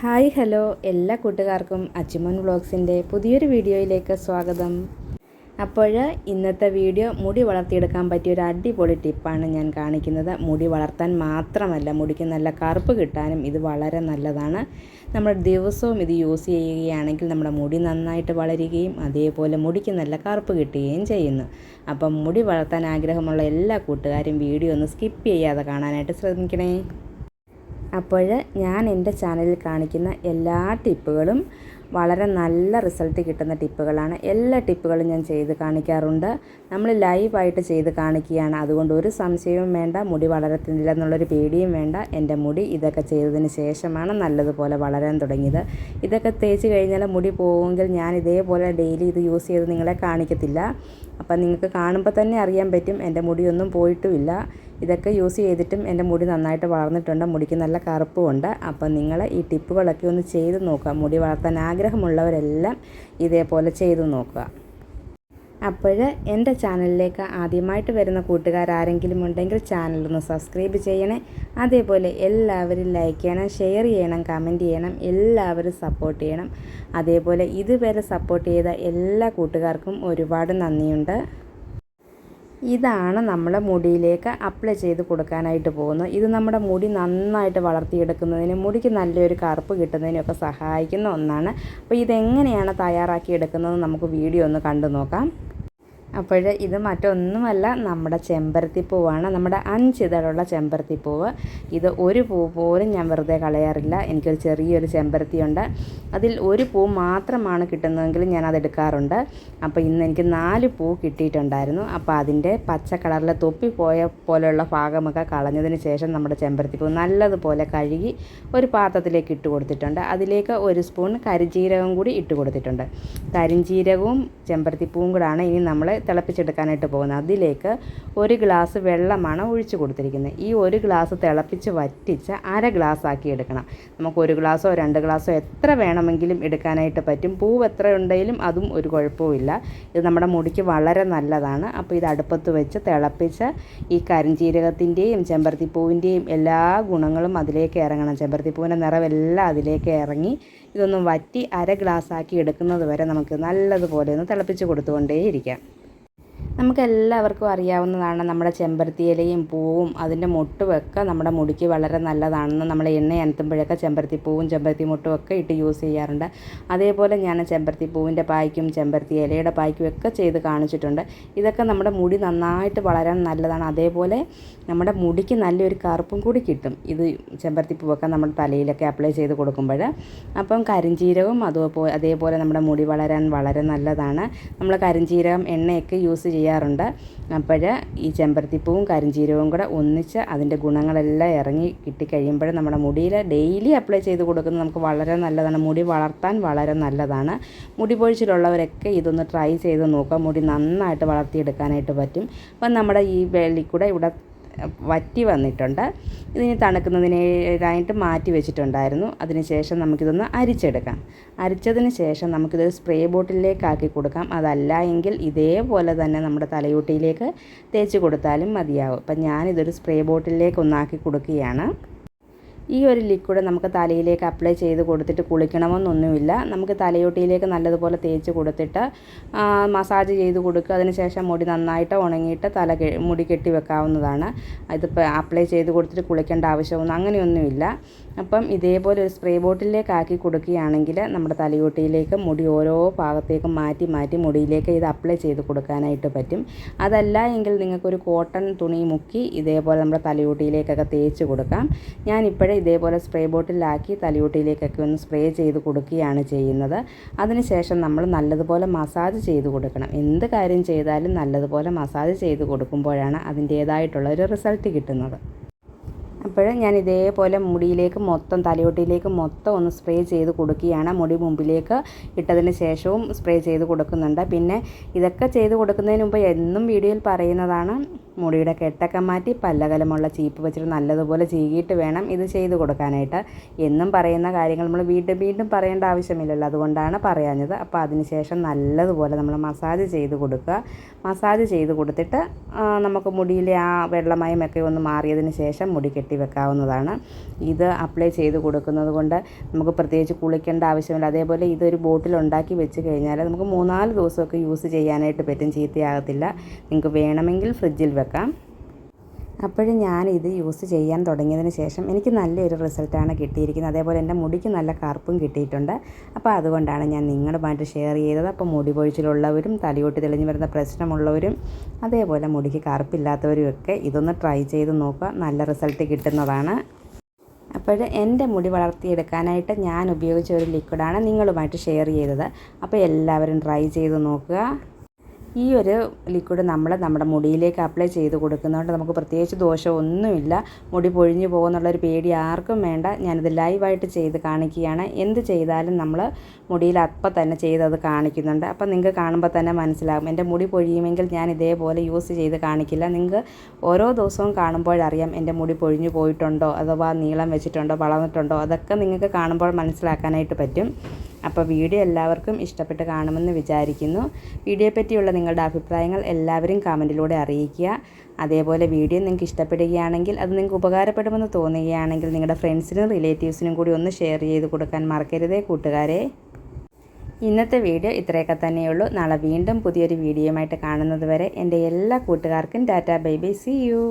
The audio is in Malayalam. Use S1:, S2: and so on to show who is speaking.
S1: Hi hello. എല്ലാ കൂട്ടുകാർക്കും അച്ചുമോൻ വ്ളോഗ്സിന്റെ പുതിയൊരു വീഡിയോയിലേക്ക് സ്വാഗതം. അപ്പോൾ ഇന്നത്തെ വീഡിയോ മുടി വളർത്തിയെടുക്കാൻ പറ്റിയ ഒരു അടിപൊളി ടിപ്പാണ് ഞാൻ കാണിക്കുന്നത്. മുടി വളർത്താൻ മാത്രമല്ല മുടിക്ക് നല്ല കറുപ്പ് കിട്ടാനും ഇത് വളരെ നല്ലതാണ്. നമ്മൾ ദിവസവും ഇത് യൂസ് ചെയ്യുകയാണെങ്കിൽ നമ്മുടെ മുടി നന്നായിട്ട് വളരുകയും അതേപോലെ മുടിക്ക് നല്ല കറുപ്പ് കിട്ടുകയും ചെയ്യുന്നു. അപ്പം മുടി വളർത്താൻ ആഗ്രഹമുള്ള എല്ലാ കൂട്ടുകാരും വീഡിയോ ഒന്ന് സ്കിപ്പ് ചെയ്യാതെ കാണാനായിട്ട് ശ്രമിക്കണേ അപ്പോൾ ഞാൻ എന്റെ ചാനലിൽ കാണിക്കുന്ന എല്ലാ ടിപ്പുകളും വളരെ നല്ല റിസൾട്ട് കിട്ടുന്ന ടിപ്പുകളാണ്. എല്ലാ ടിപ്പുകളും ഞാൻ ചെയ്ത് കാണിക്കാറുണ്ട്. നമ്മൾ ലൈവായിട്ട് ചെയ്ത് കാണിക്കുകയാണ്. അതുകൊണ്ട് ഒരു സംശയവും വേണ്ട മുടി വളരത്തില്ല എന്നുള്ളൊരു പേടിയും വേണ്ട. എന്റെ മുടി ഇതൊക്കെ ചെയ്തതിന് ശേഷമാണ് നല്ലതുപോലെ വളരാൻ തുടങ്ങിയത്. ഇതൊക്കെ തേച്ച് കഴിഞ്ഞാൽ മുടി പോകുമെങ്കിൽ ഞാൻ ഇതേപോലെ ഡെയിലി ഇത് യൂസ് ചെയ്ത് നിങ്ങളെ കാണിക്കത്തില്ല. അപ്പം നിങ്ങൾക്ക് കാണുമ്പോൾ തന്നെ അറിയാൻ പറ്റും. എന്റെ മുടിയൊന്നും പോയിട്ടുമില്ല. ഇതൊക്കെ യൂസ് ചെയ്തിട്ടും എന്റെ മുടി നന്നായിട്ട് വളർന്നിട്ടുണ്ട്. മുടിക്ക് നല്ല കറുപ്പുമുണ്ട്. അപ്പം നിങ്ങൾ ഈ ടിപ്പുകളൊക്കെ ഒന്ന് ചെയ്ത് നോക്കുക. മുടി വളർത്താൻ ആഗ്രഹമുള്ളവരെല്ലാം ഇതേപോലെ ചെയ്തു നോക്കുക. അപ്പോൾ എന്റെ ചാനലിലേക്ക് ആദ്യമായിട്ട് വരുന്ന കൂട്ടുകാരാരെങ്കിലും ഉണ്ടെങ്കിൽ ചാനലൊന്ന് സബ്സ്ക്രൈബ് ചെയ്യണേ. അതേപോലെ എല്ലാവരും ലൈക്ക് ചെയ്യണം ഷെയർ ചെയ്യണം കമന്റ് ചെയ്യണം എല്ലാവരും സപ്പോർട്ട് ചെയ്യണം. അതേപോലെ ഇതുവരെ സപ്പോർട്ട് ചെയ്ത എല്ലാ കൂട്ടുകാർക്കും ഒരുപാട് നന്ദിയുണ്ട്. ഇതാണ് നമ്മുടെ മുടിയിലേക്ക് അപ്ലൈ ചെയ്ത് കൊടുക്കാനായിട്ട് പോകുന്നത്. ഇത് നമ്മുടെ മുടി നന്നായിട്ട് വളർത്തിയെടുക്കുന്നതിനും മുടിക്ക് നല്ലൊരു കറുപ്പ് കിട്ടുന്നതിനൊക്കെ സഹായിക്കുന്ന ഒന്നാണ്. അപ്പോൾ ഇതെങ്ങനെയാണ് തയ്യാറാക്കി എടുക്കുന്നത് നമുക്ക് വീഡിയോ ഒന്ന് കണ്ടു നോക്കാം. അപ്പോൾ ഇത് മറ്റൊന്നുമല്ല നമ്മുടെ ചെമ്പരത്തി പൂവാണ്. നമ്മുടെ അഞ്ച് ഇതളുള്ള ചെമ്പരത്തി പൂവ്. ഇത് ഒരു പൂ പോലും ഞാൻ വെറുതെ കളയാറില്ല. എനിക്കൊരു ചെറിയൊരു ചെമ്പരത്തിയുണ്ട്. അതിൽ ഒരു പൂ മാത്രമാണ് കിട്ടുന്നതെങ്കിൽ ഞാൻ അത് എടുക്കാറുണ്ട്. അപ്പോൾ ഇന്ന് എനിക്ക് നാല് പൂ കിട്ടിയിട്ടുണ്ടായിരുന്നു. അപ്പോൾ അതിന്റെ പച്ച കളറിൽ തൊപ്പി പോയ പോലെയുള്ള ഭാഗമൊക്കെ കളഞ്ഞതിന് ശേഷം നമ്മുടെ ചെമ്പരത്തി പൂ നല്ലതുപോലെ കഴുകി ഒരു പാത്രത്തിലേക്ക് ഇട്ട് കൊടുത്തിട്ടുണ്ട്. അതിലേക്ക് ഒരു സ്പൂൺ കരിജീരകം കൂടി ഇട്ട് കൊടുത്തിട്ടുണ്ട്. കരിഞ്ചീരകവും ചെമ്പരത്തിപ്പൂവും കൂടാണ്. ഇനി നമ്മൾ തിളപ്പിച്ചെടുക്കാനായിട്ട് പോകുന്നത്. അതിലേക്ക് ഒരു ഗ്ലാസ് വെള്ളമാണ് ഒഴിച്ചു കൊടുത്തിരിക്കുന്നത്. ഈ ഒരു ഗ്ലാസ് തിളപ്പിച്ച് വറ്റിച്ച് അര ഗ്ലാസ് ആക്കി എടുക്കണം. നമുക്ക് ഒരു ഗ്ലാസ്സോ രണ്ട് ഗ്ലാസ്സോ എത്ര വേണമെങ്കിലും എടുക്കാനായിട്ട് പറ്റും. പൂവ് എത്ര ഉണ്ടെങ്കിലും അതും ഒരു കുഴപ്പവുമില്ല ഇത് നമ്മുടെ മുടിക്ക് വളരെ നല്ലതാണ്. അപ്പോൾ ഇത് അടുപ്പത്ത് വെച്ച് തിളപ്പിച്ച് ഈ കരിഞ്ചീരകത്തിന്റെയും ചെമ്പരത്തിപ്പൂവിന്റെയും എല്ലാ ഗുണങ്ങളും അതിലേക്ക് ഇറങ്ങണം. ചെമ്പരത്തിപ്പൂവിന്റെ നിറവെല്ലാം അതിലേക്ക് ഇറങ്ങി ഇതൊന്നും വറ്റി അര ഗ്ലാസ് ആക്കി എടുക്കുന്നത് വരെ നമുക്ക് നല്ലതുപോലെ ഒന്ന് തിളപ്പിച്ച് കൊടുത്തുകൊണ്ടേയിരിക്കാം. നമുക്ക് എല്ലാവർക്കും അറിയാവുന്നതാണ് നമ്മുടെ ചെമ്പരത്തി ഇലയും പൂവും അതിന്റെ മുട്ടുമൊക്കെ നമ്മുടെ മുടിക്ക് വളരെ നല്ലതാണെന്ന് നമ്മൾ എണ്ണ അനത്തുമ്പോഴൊക്കെ ചെമ്പരത്തി പൂവും ചെമ്പരത്തി മുട്ടും ഒക്കെ ഇട്ട് യൂസ് ചെയ്യാറുണ്ട്. അതേപോലെ ഞാൻ ചെമ്പരത്തി പൂവിന്റെ പായ്ക്കും ചെമ്പരത്തി ഇലയുടെ പായ്ക്കും ഒക്കെ ചെയ്ത് കാണിച്ചിട്ടുണ്ട്. ഇതൊക്കെ നമ്മുടെ മുടി നന്നായിട്ട് വളരാൻ നല്ലതാണ്. അതേപോലെ നമ്മുടെ മുടിക്ക് നല്ലൊരു കറുപ്പും കൂടി കിട്ടും. ഇത് ചെമ്പരത്തി പൂവൊക്കെ നമ്മുടെ തലയിലൊക്കെ അപ്ലൈ ചെയ്ത് കൊടുക്കുമ്പോൾ. അപ്പം കരിഞ്ചീരകവും അതുപോലെ അതേപോലെ നമ്മുടെ മുടി വളരാൻ വളരെ നല്ലതാണ്. നമ്മൾ കരിഞ്ചീരകം എണ്ണയൊക്കെ യൂസ് ചെയ്യുക ചെയ്യാറുണ്ട്. അപ്പോൾ ഈ ചെമ്പരത്തിപ്പൂവും കരിഞ്ചീരവും കൂടെ ഒന്നിച്ച് അതിന്റെ ഗുണങ്ങളെല്ലാം ഇറങ്ങി കിട്ടിക്കഴിയുമ്പോൾ നമ്മുടെ മുടിയിൽ ഡെയിലി അപ്ലൈ ചെയ്ത് കൊടുക്കുന്നത് നമുക്ക് വളരെ നല്ലതാണ്. മുടി വളർത്താൻ വളരെ നല്ലതാണ്. മുടി പൊഴിച്ചിലുള്ളവരൊക്കെ ഇതൊന്ന് ട്രൈ ചെയ്ത് നോക്കുക. മുടി നന്നായിട്ട് വളർത്തിയെടുക്കാനായിട്ട് പറ്റും. അപ്പം നമ്മുടെ ഈ വെള്ളിക്കൂടെ ഇവിടെ വറ്റി വന്നിട്ടുണ്ട്. ഇതിന് തണുക്കുന്നതിനായിട്ട് മാറ്റി വെച്ചിട്ടുണ്ടായിരുന്നു. അതിനുശേഷം നമുക്കിതൊന്ന് അരിച്ചെടുക്കാം. അരിച്ചതിന് ശേഷം നമുക്കിത് സ്പ്രേ ബോട്ടിലേക്ക് ആക്കി കൊടുക്കാം. അതല്ല എങ്കിൽ ഇതേപോലെ തന്നെ നമ്മുടെ തലയൂട്ടിയിലേക്ക് തേച്ച് കൊടുത്താലും മതിയാവും. അപ്പം ഞാനിതൊരു സ്പ്രേ ബോട്ടിലേക്ക് ഒന്നാക്കി കൊടുക്കുകയാണ്. ഈ ഒരു ലിക്വിഡ് നമുക്ക് തലയിലേക്ക് അപ്ലൈ ചെയ്ത് കൊടുത്തിട്ട് കുളിക്കണമെന്നൊന്നുമില്ല. നമുക്ക് തലയോട്ടിയിലേക്ക് നല്ലതുപോലെ തേച്ച് കൊടുത്തിട്ട് മസാജ് ചെയ്ത് കൊടുക്കുക. അതിനുശേഷം മുടി നന്നായിട്ട് ഉണങ്ങിയിട്ട് തല മുടി കെട്ടി വെക്കാവുന്നതാണ്. ഇതിപ്പോൾ അപ്ലൈ ചെയ്ത് കൊടുത്തിട്ട് കുളിക്കേണ്ട ആവശ്യമൊന്നും അങ്ങനെയൊന്നുമില്ല. അപ്പം ഇതേപോലെ ഒരു സ്പ്രേ ബോട്ടിലേക്ക് ആക്കി കൊടുക്കുകയാണെങ്കിൽ നമ്മുടെ തലയോട്ടിയിലേക്ക് മുടി ഓരോ ഭാഗത്തേക്കും മാറ്റി മാറ്റി മുടിയിലേക്ക് ഇത് അപ്ലൈ ചെയ്ത് കൊടുക്കാനായിട്ട് പറ്റും. അതല്ല എങ്കിൽ നിങ്ങൾക്കൊരു കോട്ടൺ തുണി മുക്കി ഇതേപോലെ നമ്മുടെ തലയോട്ടിയിലേക്കൊക്കെ തേച്ച് കൊടുക്കാം. ഞാനിപ്പോഴേ ഇതേപോലെ സ്പ്രേ ബോട്ടിലാക്കി തലയോട്ടിയിലേക്കൊക്കെ ഒന്ന് സ്പ്രേ ചെയ്ത് കൊടുക്കുകയാണ് ചെയ്യുന്നത്. അതിനുശേഷം നമ്മൾ നല്ലതുപോലെ മസാജ് ചെയ്ത് കൊടുക്കണം. എന്ത് കാര്യം ചെയ്താലും നല്ലതുപോലെ മസാജ് ചെയ്ത് കൊടുക്കുമ്പോഴാണ് അതിന്റേതായിട്ടുള്ള ഒരു റിസൾട്ട് കിട്ടുന്നത്. അപ്പോൾ ഞാൻ ഇതേപോലെ മുടിയിലേക്ക് മൊത്തം തലയോട്ടിയിലേക്ക് മൊത്തം ഒന്ന് സ്പ്രേ ചെയ്ത് കൊടുക്കുകയാണ്. മുടി മുമ്പിലേക്ക് ഇട്ടതിന് ശേഷവും സ്പ്രേ ചെയ്ത് കൊടുക്കുന്നുണ്ട്. പിന്നെ ഇതൊക്കെ ചെയ്ത് കൊടുക്കുന്നതിന് മുമ്പ് എന്നും വീഡിയോയിൽ പറയുന്നതാണ് മുടിയുടെ കെട്ടൊക്കെ മാറ്റി പല്ലകലമുള്ള ചീപ്പ് വെച്ചിട്ട് നല്ലതുപോലെ ചീകിയിട്ട് വേണം ഇത് ചെയ്തു കൊടുക്കാനായിട്ട്. എന്നും പറയുന്ന കാര്യങ്ങൾ നമ്മൾ വീണ്ടും വീണ്ടും പറയേണ്ട ആവശ്യമില്ലല്ലോ. അതുകൊണ്ടാണ് പറയാഞ്ഞത്. അപ്പോൾ അതിനുശേഷം നല്ലതുപോലെ നമ്മൾ മസാജ് ചെയ്ത് കൊടുക്കുക. മസാജ് ചെയ്ത് കൊടുത്തിട്ട് നമുക്ക് മുടിയിലെ ആ വെള്ളമയമൊക്കെ ഒന്ന് മാറിയതിന് ശേഷം മുടി കെട്ടി വെക്കാവുന്നതാണ്. ഇത് അപ്ലൈ ചെയ്ത് കൊടുക്കുന്നത് കൊണ്ട് നമുക്ക് പ്രത്യേകിച്ച് കുളിക്കേണ്ട ആവശ്യമില്ല. അതേപോലെ ഇതൊരു ബോട്ടിൽ ഉണ്ടാക്കി വെച്ച് കഴിഞ്ഞാൽ നമുക്ക് മൂന്നാൽ ദിവസമൊക്കെ യൂസ് ചെയ്യാനായിട്ട് പറ്റും. ചീത്തയാകത്തില്ല. നിങ്ങൾക്ക് വേണമെങ്കിൽ ഫ്രിഡ്ജിൽ വെക്കാം. അപ്പോഴും ഞാനിത് യൂസ് ചെയ്യാൻ തുടങ്ങിയതിന് ശേഷം എനിക്ക് നല്ലൊരു റിസൾട്ടാണ് കിട്ടിയിരിക്കുന്നത്. അതേപോലെ എന്റെ മുടിക്ക് നല്ല കറുപ്പും കിട്ടിയിട്ടുണ്ട്. അപ്പോൾ അതുകൊണ്ടാണ് ഞാൻ നിങ്ങളുമായിട്ട് ഷെയർ ചെയ്തത്. അപ്പോൾ മുടി പൊഴിച്ചിലുള്ളവരും തലയോട്ടി തെളിഞ്ഞ് വരുന്ന പ്രശ്നമുള്ളവരും അതേപോലെ മുടിക്ക് കറുപ്പില്ലാത്തവരും ഒക്കെ ഇതൊന്ന് ട്രൈ ചെയ്ത് നോക്കുക. നല്ല റിസൾട്ട് കിട്ടുന്നതാണ്. അപ്പോൾ എന്റെ മുടി വളർത്തിയെടുക്കാനായിട്ട് ഞാൻ ഉപയോഗിച്ച ഒരു ലിക്വിഡാണ് നിങ്ങളുമായിട്ട് ഷെയർ ചെയ്തത്. അപ്പോൾ എല്ലാവരും ട്രൈ ചെയ്ത് നോക്കുക. ഈ ഒരു ലിക്വിഡ് നമ്മൾ നമ്മുടെ മുടിയിലേക്ക് അപ്ലൈ ചെയ്ത് കൊടുക്കുന്നതുകൊണ്ട് നമുക്ക് പ്രത്യേകിച്ച് ദോഷമൊന്നുമില്ല. മുടി പൊഴിഞ്ഞു പോകുന്നുള്ളൊരു പേടി ആർക്കും വേണ്ട. ഞാനിത് ലൈവായിട്ട് ചെയ്ത് കാണിക്കുകയാണ്. എന്ത് ചെയ്താലും നമ്മൾ മുടിയിൽ അപ്പം തന്നെ ചെയ്തത് കാണിക്കുന്നുണ്ട്. അപ്പം നിങ്ങൾക്ക് കാണുമ്പോൾ തന്നെ മനസ്സിലാകും എന്റെ മുടി പൊഴിയുമെങ്കിൽ ഞാൻ ഇതേപോലെ യൂസ് ചെയ്ത് കാണിക്കില്ല. നിങ്ങൾക്ക് ഓരോ ദിവസവും കാണുമ്പോഴറിയാം എന്റെ മുടി പൊഴിഞ്ഞു പോയിട്ടുണ്ടോ? അഥവാ നീളം വെച്ചിട്ടുണ്ടോ? വളർന്നിട്ടുണ്ടോ? അതൊക്കെ നിങ്ങൾക്ക് കാണുമ്പോൾ മനസ്സിലാക്കാനായിട്ട് പറ്റും. അപ്പോൾ വീഡിയോ എല്ലാവർക്കും ഇഷ്ടപ്പെട്ട് കാണുമെന്ന് വിചാരിക്കുന്നു. വീഡിയോയെ പറ്റിയുള്ള നിങ്ങളുടെ അഭിപ്രായങ്ങൾ എല്ലാവരും കമന്റിലൂടെ അറിയിക്കുക. അതേപോലെ വീഡിയോ നിങ്ങൾക്ക് ഇഷ്ടപ്പെടുകയാണെങ്കിൽ അത് നിങ്ങൾക്ക് ഉപകാരപ്പെടുമെന്ന് തോന്നുകയാണെങ്കിൽ നിങ്ങളുടെ ഫ്രണ്ട്സിനും റിലേറ്റീവ്സിനും കൂടി ഒന്ന് ഷെയർ ചെയ്ത് കൊടുക്കാൻ മറക്കരുതേ കൂട്ടുകാരെ. ഇന്നത്തെ വീഡിയോ ഇത്രയൊക്കെ തന്നെയുള്ളൂ. നാളെ വീണ്ടും പുതിയൊരു വീഡിയോയുമായിട്ട് കാണുന്നത് വരെ എന്റെ എല്ലാ കൂട്ടുകാർക്കും tata bye bye. See you